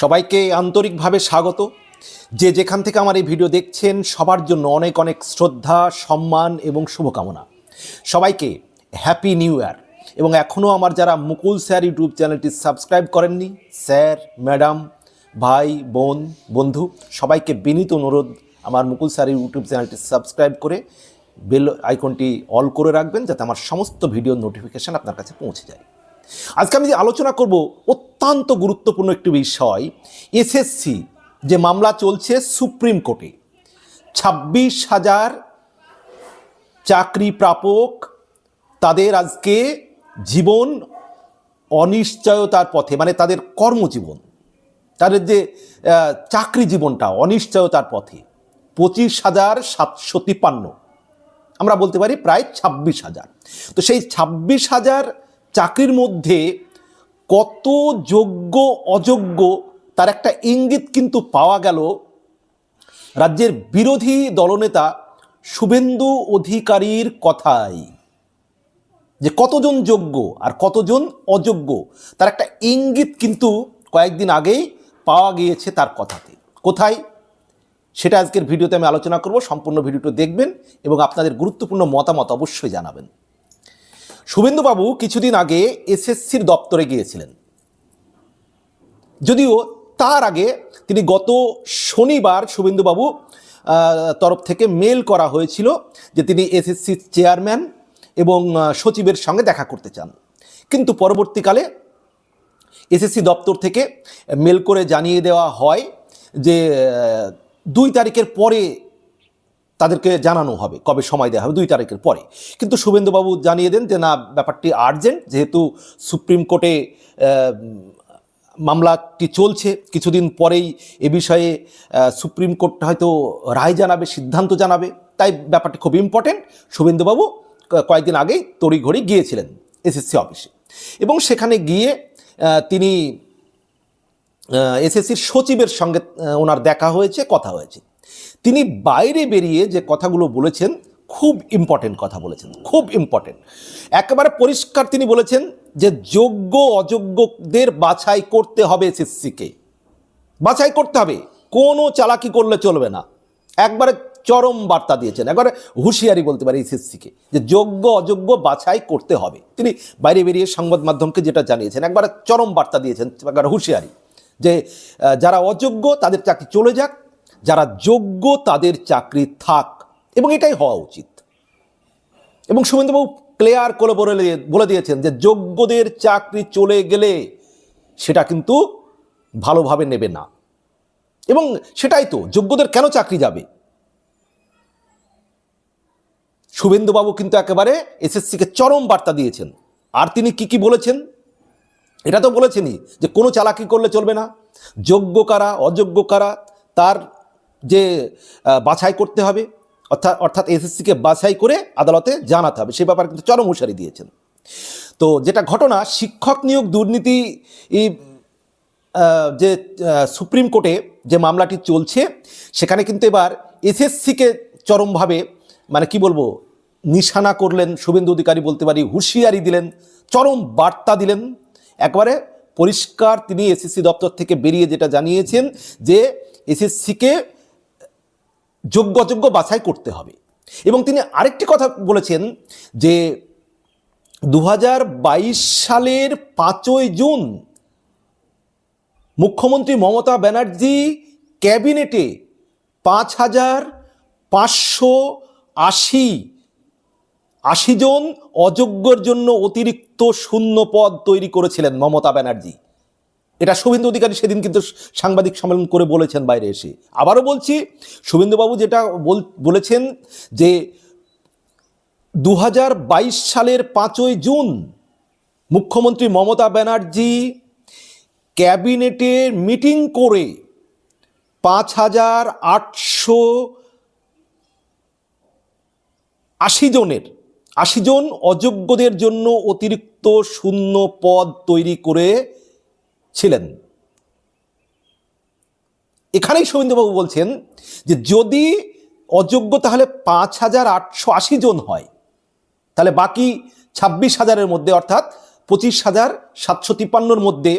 সবাইকে আন্তরিকভাবে স্বাগত। যে যেখান থেকে আমার এই ভিডিও দেখছেন, সবার জন্য অনেক অনেক শ্রদ্ধা, সম্মান এবং শুভকামনা। সবাইকে হ্যাপি নিউ ইয়ার এবং এখনও আমার যারা মুকুল স্যার ইউটিউব চ্যানেলটি সাবস্ক্রাইব করেননি, স্যার, ম্যাডাম, ভাই, বোন, বন্ধু, সবাইকে বিনীত অনুরোধ আমার মুকুল স্যার ইউটিউব চ্যানেলটি সাবস্ক্রাইব করে বেল আইকনটি অল করে রাখবেন, যাতে আমার সমস্ত ভিডিও নোটিফিকেশান আপনার কাছে পৌঁছে যায়। আজকে আমি যে আলোচনা করব অত্যন্ত গুরুত্বপূর্ণ একটি বিষয় এসএসসি যে মামলা চলছে সুপ্রিম কোর্টে। ছাব্বিশ হাজার চাকরি প্রাপক তাদের আজকে জীবন অনিশ্চয়তার পথে মানে তাদের কর্মজীবন, তাদের যে চাকরি জীবনটা অনিশ্চয়তার পথে। পঁচিশ হাজার সাতশো তিপ্পান্ন, আমরা বলতে পারি প্রায় ছাব্বিশ হাজার। তো সেই ছাব্বিশ হাজার চাকরির মধ্যে কত যোগ্য, অযোগ্য, তার একটা ইঙ্গিত কিন্তু পাওয়া গেল রাজ্যের বিরোধী দলনেতা শুভেন্দু অধিকারীর কথাই। যে কতজন যোগ্য আর কতজন অযোগ্য, তার একটা ইঙ্গিত কিন্তু কয়েকদিন আগেই পাওয়া গিয়েছে তার কথাতে। কোথায়? সেটা আজকের ভিডিওতে আমি আলোচনা করব, সম্পূর্ণ ভিডিওটা দেখবেন এবং আপনাদের গুরুত্বপূর্ণ মতামত অবশ্যই জানাবেন। শুভেন্দুবাবু কিছুদিন আগে এসএসসির দপ্তরে গিয়েছিলেন। যদিও তার আগে তিনি গত শনিবার শুভেন্দুবাবু তরফ থেকে মেল করা হয়েছিল যে তিনি এসএসসির চেয়ারম্যান এবং সচিবের সঙ্গে দেখা করতে চান। কিন্তু পরবর্তীকালে এসএসসি দপ্তর থেকে মেল করে জানিয়ে দেওয়া হয় যে দুই তারিখের পরে তাদেরকে জানানো হবে, কবে সময় দেওয়া হবে, দুই তারিখের পরে। কিন্তু শুভেন্দুবাবু জানিয়ে দেন যে, না, ব্যাপারটি আর্জেন্ট, যেহেতু সুপ্রিম কোর্টে মামলাটি চলছে, কিছুদিন পরেই এ বিষয়ে সুপ্রিম কোর্ট হয়তো রায় জানাবে, সিদ্ধান্ত জানাবে। তাই ব্যাপারটি খুব ইম্পর্টেন্ট শুভেন্দুবাবু কয়েকদিন আগেই তড়িঘড়ি গিয়েছিলেন এসএসসি অফিসে। এবং সেখানে গিয়ে তিনি এসএসসির সচিবের সঙ্গে ওনার দেখা হয়েছে, কথা হয়েছে। তিনি বাইরে বেরিয়ে যে কথাগুলো বলেছেন, খুব ইম্পর্টেন্ট কথা বলেছেন, খুব ইম্পর্টেন্ট একেবারে পরিষ্কার তিনি বলেছেন যে যোগ্য, অযোগ্যদের বাছাই করতে হবে এসএসসিকে। বাছাই করতে হবে, কোনো চালাকি করলে চলবে না। একবারে চরম বার্তা দিয়েছেন, একবারে হুঁশিয়ারি বলতে পারি এসএসসিকে, যে যোগ্য, অযোগ্য বাছাই করতে হবে। তিনি বাইরে বেরিয়ে সংবাদ মাধ্যমকে যেটা জানিয়েছেন, একবারে চরম বার্তা দিয়েছেন, একবারে হুঁশিয়ারি যে যারা অযোগ্য তাদের চাকরি চলে যাক যারা যোগ্য তাদের চাকরি থাক। এবং এটাই হওয়া উচিত। এবং শুভেন্দুবাবু ক্লিয়ার করে বলে বলে দিয়েছেন যে যোগ্যদের চাকরি চলে গেলে সেটা কিন্তু ভালোভাবে নেবে না। এবং সেটাই তো, যোগ্যদের কেন চাকরি যাবে? শুভেন্দুবাবু কিন্তু একেবারে এসএসসিকে চরম বার্তা দিয়েছেন। আর তিনি কি কি বলেছেন? এটা তো বলেছেনই যে কোনো চালাকি করলে চলবে না। যোগ্য কারা, অযোগ্য কারা, তার যে বাছাই করতে হবে। অর্থাৎ অর্থাৎ এসএসসিকে বাছাই করে আদালতে জানাতে হবে। সে ব্যাপারে কিন্তু চরম হুঁশিয়ারি দিয়েছেন। তো যেটা ঘটনা, শিক্ষক নিয়োগ দুর্নীতি যে সুপ্রিম কোর্টে যে মামলাটি চলছে, সেখানে কিন্তু এবার এসএসসিকে চরমভাবে মানে কি বলব, নিশানা করলেন শুভেন্দু অধিকারী বলতে পারি, হুঁশিয়ারি দিলেন, চরম বার্তা দিলেন। একবারে পরিষ্কার তিনি এসএসসি দপ্তর থেকে বেরিয়ে যেটা জানিয়েছেন যে এসএসসিকে যোগ্য অযোগ্য বাছাই করতে হবে। এবং তিনি আরেকটি কথা বলেছেন যে দু হাজার বাইশ সালের পাঁচই জুন মুখ্যমন্ত্রী মমতা ব্যানার্জি ক্যাবিনেটে পাঁচ হাজার পাঁচশো আশি আশি জন অযোগ্যর জন্য অতিরিক্ত শূন্য পদ তৈরি করেছিলেন মমতা ব্যানার্জি। এটা শুভেন্দু অধিকারী সেদিন কিন্তু সাংবাদিক সম্মেলন করে বলেছেন বাইরে এসে। আবারও বলছি, শুভেন্দুবাবু যেটা বল- বলেছেন যে দু হাজার বাইশ সালের পাঁচই জুন মুখ্যমন্ত্রী মমতা ব্যানার্জি ক্যাবিনেটের মিটিং করে পাঁচ হাজার আটশো আশি জনের, আশি জন অযোগ্যদের জন্য অতিরিক্ত শূন্য পদ তৈরি করে ছিলেন। এখানেই শুভেন্দুবাবু বলছেন যে যদি অযোগ্য তাহলে পাঁচ হাজার আটশো আশি জন হয়, তাহলে বাকি ছাব্বিশ হাজারের মধ্যে অর্থাৎ পঁচিশ হাজার সাতশো তিপ্পান্নর মধ্যে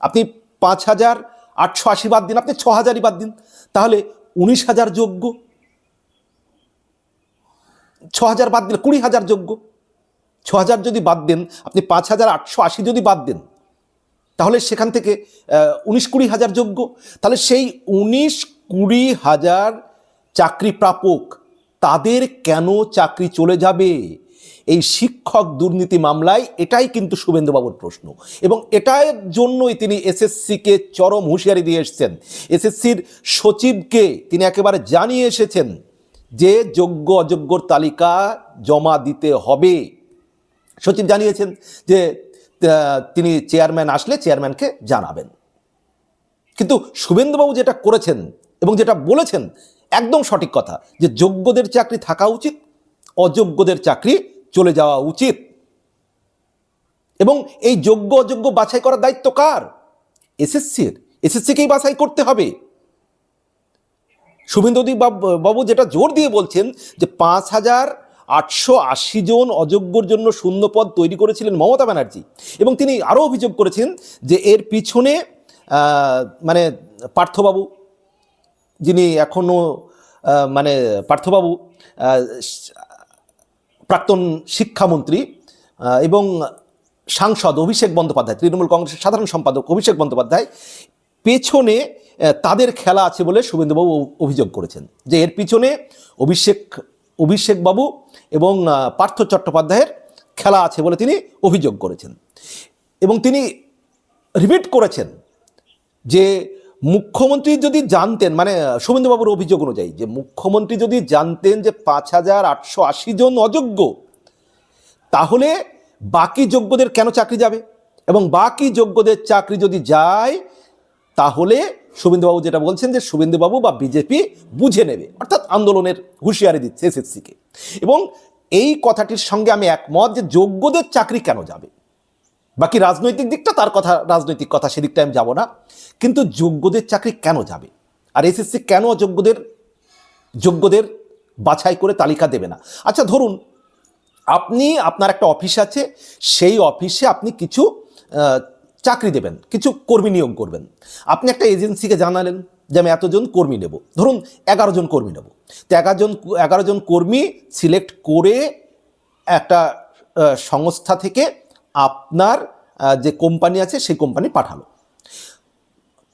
আপনি পাঁচ হাজার আটশো আশি বাদ দিন, আপনি ছ হাজারই বাদ দিন, তাহলে উনিশ হাজার যোগ্য। ছ হাজার বাদ দিলে কুড়ি হাজার যোগ্য। ছ হাজার যদি বাদ দেন, আপনি পাঁচ হাজার আটশো আশি যদি বাদ দেন তাহলে সেখান থেকে উনিশ কুড়ি হাজার যোগ্য। তাহলে সেই উনিশ কুড়ি হাজার চাকরি প্রাপক তাদের কেন চাকরি চলে যাবে? এই শিক্ষক দুর্নীতি মামলায় এটাই কিন্তু শুভেন্দুবাবুর প্রশ্ন। এবং এটার জন্যই তিনি এসএসসিকে চরম হুঁশিয়ারি দিয়ে এসেছেন। এসএসসির সচিবকে তিনি একেবারে জানিয়ে এসেছেন যে যোগ্য অযোগ্যর তালিকা জমা দিতে হবে। সচিব জানিয়েছেন যে তিনি চেয়ারম্যান আসলে চেয়ারম্যানকে জানাবেন। কিন্তু শুভেন্দুবাবু যেটা করেছেন এবং যেটা বলেছেন একদম সঠিক কথা যে যোগ্যদের চাকরি থাকা উচিত, অযোগ্যদের চাকরি চলে যাওয়া উচিত। এবং এই যোগ্য, অযোগ্য বাছাই করার দায়িত্ব কার? এসএসসির। এসএসসিকেই বাছাই করতে হবে। শুভেন্দুদি বাবু যেটা জোর দিয়ে বলছেন যে পাঁচ হাজার আটশো আশি জন অযোগ্যর জন্য শূন্য পদ তৈরি করেছিলেন মমতা ব্যানার্জি। এবং তিনি আরও অভিযোগ করেছেন যে এর পিছনে মানে পার্থবাবু, যিনি এখনও মানে পার্থবাবু প্রাক্তন শিক্ষামন্ত্রী এবং সাংসদ অভিষেক বন্দ্যোপাধ্যায়, তৃণমূল কংগ্রেসের সাধারণ সম্পাদক অভিষেক বন্দ্যোপাধ্যায়, পেছনে তাদের খেলা আছে বলে শুভেন্দুবাবু অভিযোগ করেছেন। যে এর পিছনে অভিষেক অভিষেকবাবু এবং পার্থ চট্টোপাধ্যায়ের খেলা আছে বলে তিনি অভিযোগ করেছেন। এবং তিনি রিপিট করেছেন যে মুখ্যমন্ত্রী যদি জানতেন মানে শুভেন্দুবাবুর অভিযোগ অনুযায়ী যে মুখ্যমন্ত্রী যদি জানতেন যে পাঁচ হাজার আটশো আশি জন অযোগ্য, তাহলে বাকি যোগ্যদের কেন চাকরি যাবে? এবং বাকি যোগ্যদের চাকরি যদি যায় তাহলে শুভেন্দুবাবু যেটা বলছেন যে শুভেন্দুবাবু বা বিজেপি বুঝে নেবে, অর্থাৎ আন্দোলনের হুঁশিয়ারি দিচ্ছে এসএসসিকে। এবং এই কথাটির সঙ্গে আমি একমত যে যোগ্যদের চাকরি কেন যাবে? বাকি রাজনৈতিক দিকটা তার কথা, রাজনৈতিক কথা, সেদিকটা আমি যাব না। কিন্তু যোগ্যদের চাকরি কেন যাবে? আর এসএসসি কেন যোগ্যদের যোগ্যদের বাছাই করে তালিকা দেবে না? আচ্ছা ধরুন, আপনি, আপনার একটা অফিস আছে, সেই অফিসে আপনি কিছু চাকরি দেবেন, কিছু কর্মী নিয়োগ করবেন। আপনি একটা এজেন্সিকে জানালেন যে আমি এতজন কর্মী নেব। ধরুন এগারো জন কর্মী নেব। তো এগারো জন এগারো জন কর্মী সিলেক্ট করে একটা সংস্থা থেকে আপনার যে কোম্পানি আছে সেই কোম্পানি পাঠালো।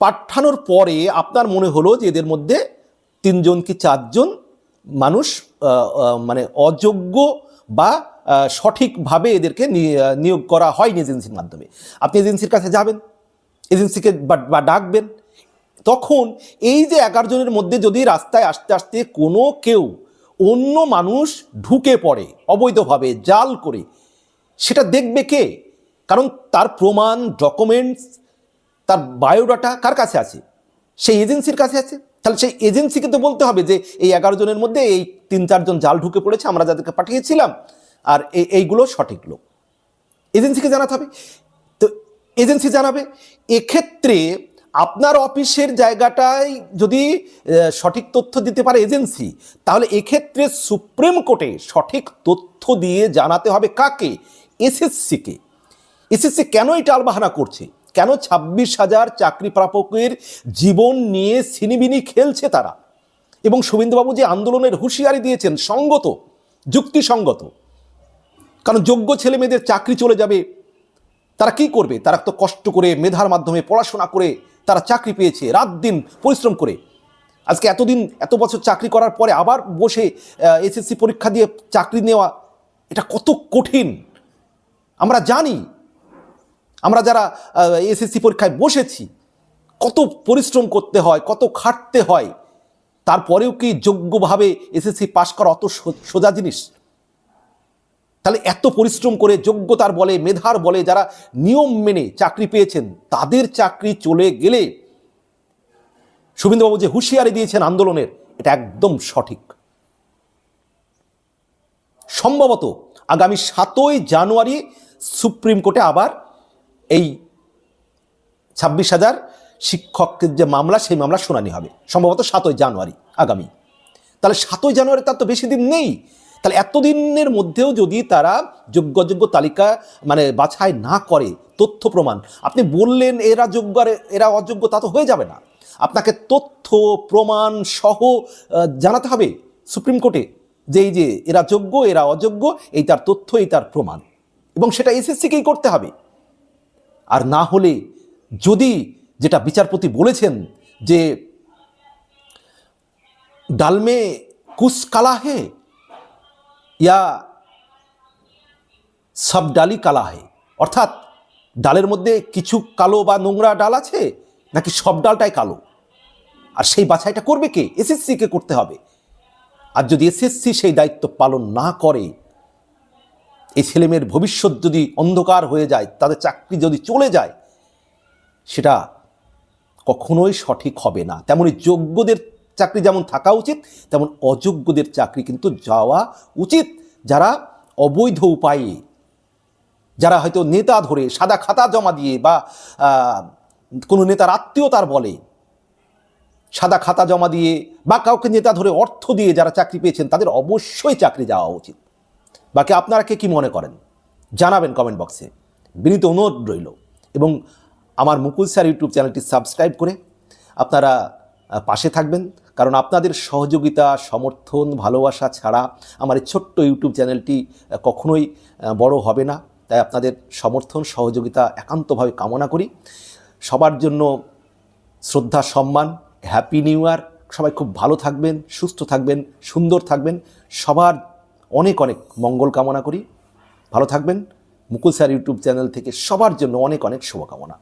পাঠানোর পরে আপনার মনে হলো যে এদের মধ্যে তিনজন কি চারজন মানুষ মানে অযোগ্য বা সঠিকভাবে এদেরকে নিয়োগ করা হয়নি এজেন্সির মাধ্যমে। আপনি এজেন্সির কাছে যাবেন, এজেন্সিকে বা- ডাকবেন। তখন এই যে এগারো জনের মধ্যে যদি রাস্তায় আসতে আসতে কোনো কেউ অন্য মানুষ ঢুকে পড়ে, অবৈধভাবে জাল করে, সেটা দেখবে কে? কারণ তার প্রমাণ ডকুমেন্টস তার বায়োডাটা কার কাছে আছে? সেই এজেন্সির কাছে আছে। তাহলে সেই এজেন্সিকে তো বলতে হবে যে, এই এগারো জনের মধ্যে এই তিন চারজন জাল ঢুকে পড়েছে, আমরা যাদেরকে পাঠিয়েছিলাম আর এই- এইগুলো সঠিক লোক। এজেন্সিকে জানাতে হবে। তো এজেন্সি জানাবে, এক্ষেত্রে আপনার অফিসের জায়গাটায় যদি সঠিক তথ্য দিতে পারে এজেন্সি, তাহলে এক্ষেত্রে সুপ্রিম কোর্টে সঠিক তথ্য দিয়ে জানাতে হবে কাকে? এসএসসিকে। এসএসসি কেন এই টালবাহানা করছে? কেন ছাব্বিশ হাজার চাকরি প্রাপকের জীবন নিয়ে সিনিবিনি খেলছে তারা? এবং শুভেন্দুবাবু যে আন্দোলনের হুঁশিয়ারি দিয়েছেন, সঙ্গত, যুক্তিসঙ্গত কারণ যোগ্য ছেলে মেয়েদের চাকরি চলে যাবে, তারা কি করবে? তারা তো কষ্ট করে মেধার মাধ্যমে পড়াশোনা করে তারা চাকরি পেয়েছে, রাত দিন পরিশ্রম করে। আজকে এতদিন, এত বছর চাকরি করার পরে আবার বসে এসএসসি পরীক্ষা দিয়ে চাকরি নেওয়া, এটা কত কঠিন। আমরা জানি, আমরা যারা এসএসসি পরীক্ষায় বসেছি, কত পরিশ্রম করতে হয়, কত খাটতে হয়। তারপরেও কি যোগ্যভাবে এসএসসি পাশ করা অত সোজা জিনিস? তাহলে এত পরিশ্রম করে, যোগ্যতার বলে, মেধার বলে যারা নিয়ম মেনে চাকরি পেয়েছেন, তাদের চাকরি চলে গেলে শুভেন্দুবাবু যে হুঁশিয়ারি দিয়েছেন আন্দোলনের, এটা একদম সঠিক। সম্ভবত আগামী সাতই জানুয়ারি সুপ্রিম কোর্টে আবার এই ছাব্বিশ হাজার শিক্ষকের যে মামলা, সেই মামলা শুনানি হবে। সম্ভবত সাতই জানুয়ারি আগামী। তাহলে সাতই জানুয়ারি তার তো বেশি দিন নেই। তাহলে এতদিনের মধ্যেও যদি তারা যোগ্য যোগ্য তালিকা মানে বাছাই না করে, তথ্য প্রমাণ, আপনি বললেন এরা যোগ্য আর এরা অযোগ্য, তা তো হয়ে যাবে না। আপনাকে তথ্য প্রমাণ সহ জানাতে হবে সুপ্রিম কোর্টে যে এই যে এরা যোগ্য, এরা অযোগ্য, এই তার তথ্য, এই তার প্রমাণ। এবং সেটা এসএসসিকেই করতে হবে। আর না হলে যদি যেটা বিচারপতি বলেছেন যে ডালমে কুস কালা হে ইয়া সব ডালই কালা হে অর্থাৎ ডালের মধ্যে কিছু কালো বা নোংরা ডাল আছে, নাকি সব ডালটাই কালো? আর সেই বাছাইটা করবে কে? এসএসসিকে করতে হবে। আর যদি এসএসসি সেই দায়িত্ব পালন না করে, এই ছেলেমেয়ের ভবিষ্যৎ যদি অন্ধকার হয়ে যায়, তাদের চাকরি যদি চলে যায়, সেটা কখনোই সঠিক হবে না। তেমনি যোগ্যদের চাকরি যেমন থাকা উচিত, তেমন অযোগ্যদের চাকরি কিন্তু যাওয়া উচিত। যারা অবৈধ উপায়ে, যারা হয়তো নেতা ধরে, সাদা খাতা জমা দিয়ে বা কোনো নেতার আত্মীয়তার বলে, সাদা খাতা জমা দিয়ে বা কাউকে নেতা ধরে অর্থ দিয়ে যারা চাকরি পেয়েছেন, তাদের অবশ্যই চাকরি যাওয়া উচিত। বাকি আপনারা কে কী মনে করেন? জানাবেন কমেন্ট বক্সে বিনীত অনুরোধ রইল। এবং আমার মুকুল স্যার ইউটিউব চ্যানেলটি সাবস্ক্রাইব করে আপনারা পাশে থাকবেন। কারণ আপনাদের সহযোগিতা, সমর্থন, ভালোবাসা ছাড়া আমার এই ছোট্ট ইউটিউব চ্যানেলটি কখনোই বড় হবে না। তাই আপনাদের সমর্থন, সহযোগিতা একান্তভাবে কামনা করি। সবার জন্য শ্রদ্ধা, সম্মান হ্যাপি নিউ ইয়ার সবাই খুব ভালো থাকবেন, সুস্থ থাকবেন, সুন্দর থাকবেন। সবার অনেক অনেক মঙ্গল কামনা করি। ভালো থাকবেন। মুকুল স্যার ইউটিউব চ্যানেল থেকে সবার জন্য অনেক অনেক শুভকামনা।